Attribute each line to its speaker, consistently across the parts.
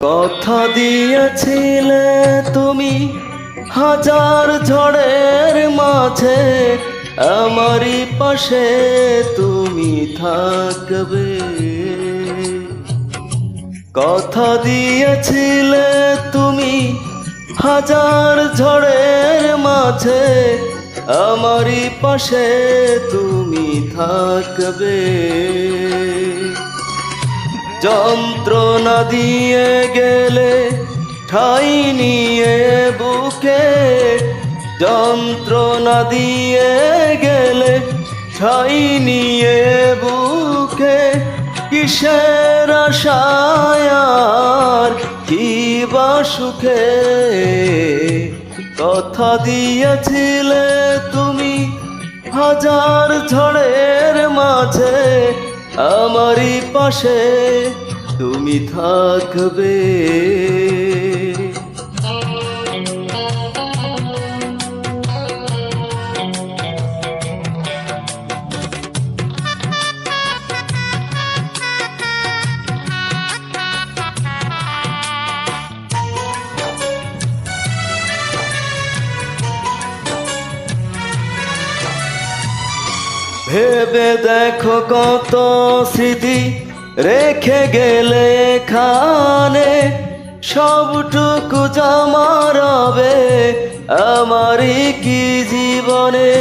Speaker 1: কথা দিয়েছিলে তুমি হাজার ঝড়ের মাঝে, আমারই পাশে তুমি থাকবে। কথা দিয়েছিলে তুমি হাজার ঝড়ের মাঝে, আমারই পাশে তুমি থাকবে। যন্ত্রণা দিয়ে গেলে ঠাই নিয়ে বুকে। যন্ত্রণা দিয়ে গেলে ঠাই নিয়ে বুকে। কিসের আশায় আর কি বা সুখে? কথা দিয়েছিলে তুমি হাজার ঝড়ের মাঝে। আমারই পাশে তুমি থাকবে। ভেবে দেখো কত স্মৃতি রেখে গেলে খানে সবটুকু জমা রবে আমারই কি জীবনে?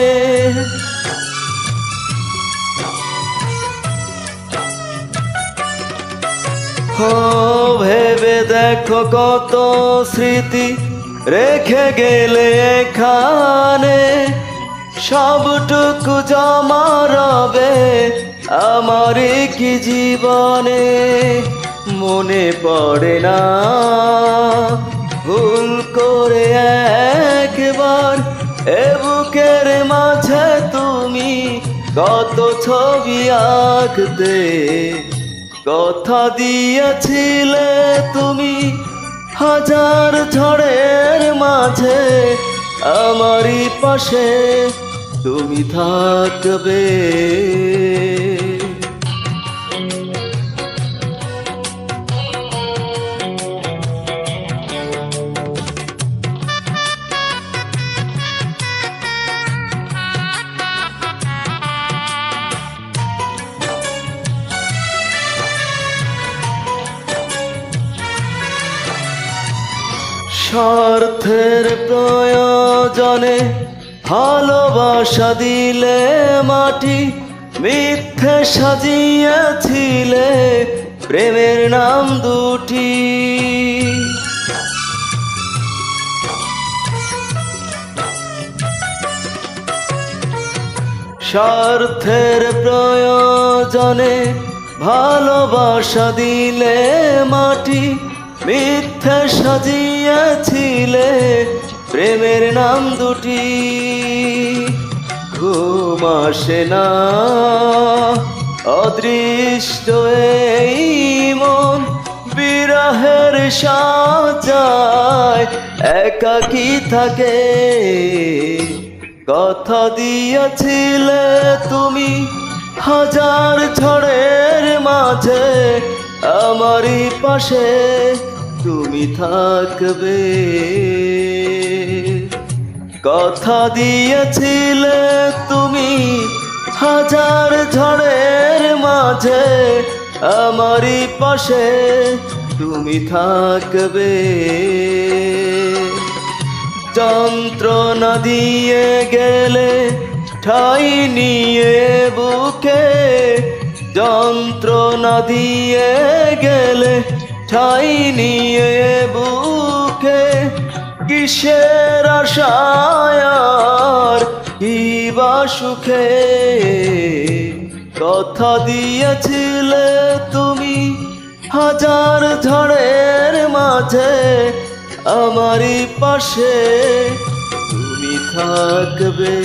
Speaker 1: হো, ভেবে দেখো কত স্মৃতি রেখে গেলে এখানে সবটুকু জমা রবে আমার কি জীবনে? মনে পড়ে না। ভুল করে একবার এ বুকের মাঝে তুমি কত ছবি আঁকতে। কথা দিয়েছিলে তুমি হাজার ঝড়ের মাঝে আমারই পাশে। তুমি থাকবে। স্বার্থের প্রয়োজনে ভালোবাসা দিলে মাটি, মিথ্যে সাজিয়েছিলে প্রেমের নাম দুটি। স্বার্থের প্রয়োজনে ভালোবাসা দিলে মাটি, মিথ্যে সাজিয়েছিলে প্রেমের নাম দুটি। ঘুম আসে না। অদৃষ্ট এই মন বিরহের সাজায়, একাকি থাকে। কথা দিয়েছিলে তুমি হাজার ঝড়ের মাঝে, আমারই পাশে তুমি থাকবে। কথা দিয়েছিলে তুমি হাজার ঝড়ের মাঝে আমারই পাশে, তুমি থাকবে। যন্ত্রণা দিয়ে গেলে ঠাই নিয়ে বুকে, যন্ত্রণা দিয়ে গেলে ঠাই নিয়ে বুকে। কিসের আশায় আর কি বা সুখে? কথা দিয়েছিলে তুমি হাজার ঝড়ের মাঝে আমারই পাশে। তুমি থাকবে।